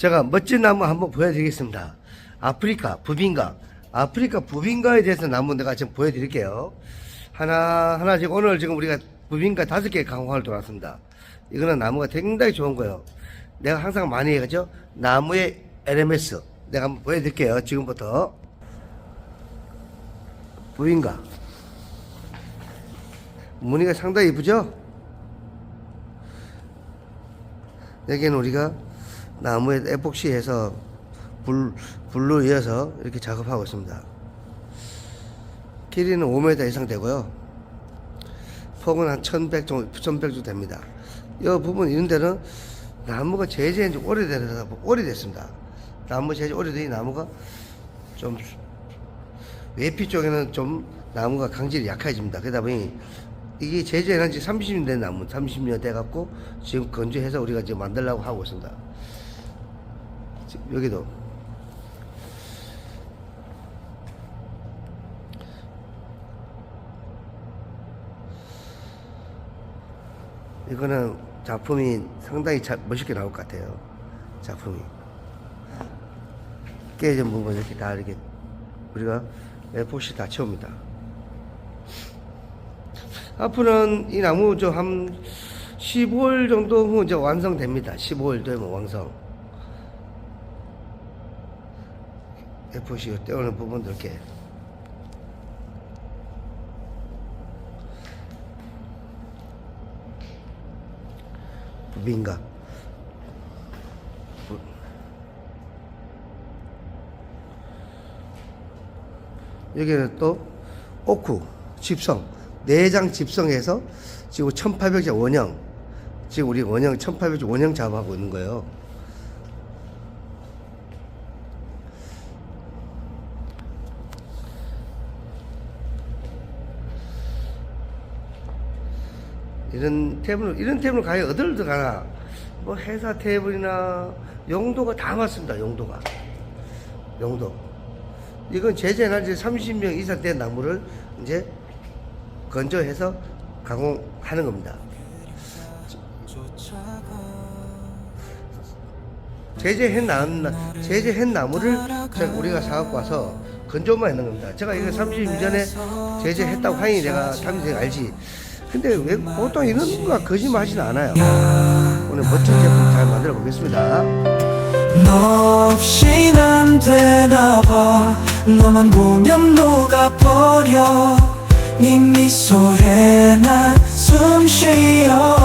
제가 멋진 나무 한번 보여드리겠습니다. 아프리카 부빈가. 아프리카 부빈가에 대해서 나무 내가 지금 보여드릴게요. 하나, 하나 지금 오늘 지금 우리가 부빈가 다섯 개 강화를 돌았습니다. 이거는 나무가 굉장히 좋은 거예요. 내가 항상 많이 얘기하죠. 나무의 LMS. 내가 한번 보여드릴게요. 지금부터. 부빈가. 무늬가 상당히 이쁘죠? 여기는 우리가 나무에 에폭시해서 불, 불로 이어서 이렇게 작업하고 있습니다. 길이는 5m 이상 되고요. 폭은 한 1100 정도, 1100 정도 됩니다. 이 부분 이런 데는 나무가 제재한 지 오래돼서 오래됐습니다. 나무 제재 오래된 이 나무가 좀 외피 쪽에는 좀 나무가 강질이 약해집니다. 그러다 보니 이게 제재한 지 30년 된 나무, 30년 돼갖고 지금 건조해서 우리가 지금 만들려고 하고 있습니다. 여기도 이거는 작품이 상당히 자, 멋있게 나올 것 같아요. 작품이 깨진 부분 이렇게 다 이렇게 우리가 에포시 다 채웁니다. 앞으로는 이 나무 저한 15일 정도 후 이제 완성됩니다. 15일 되면 완성. 에포시 떼어놓은 부분들 이렇게. 부빈가 여기는 또 오쿠 집성. 내장 집성해서 지금 1800자 원형. 지금 우리 원형 1800자 원형 작업하고 있는 거예요. 이런 테이블 이런 테이블 과연 어디를 들어가나. 뭐 회사 테이블이나 용도가 다 맞습니다 용도가. 용도. 이건 제재한 지 30명 이상 된 나무를 이제 건조해서 가공하는 겁니다. 제재한 나무 제재한 나무를 우리가 사갖고 와서 건조만 했는 겁니다. 제가 이거 30년 전에 제재했다고 하니 내가 탐지 알지 근데 왜 보통 이런 거 거짓말 하진 않아요. 오늘 멋진 제품 잘 만들어 보겠습니다. 너 없인 안 되나 봐. 너만 보면 녹아버려. 네 미소에 난 숨 쉬어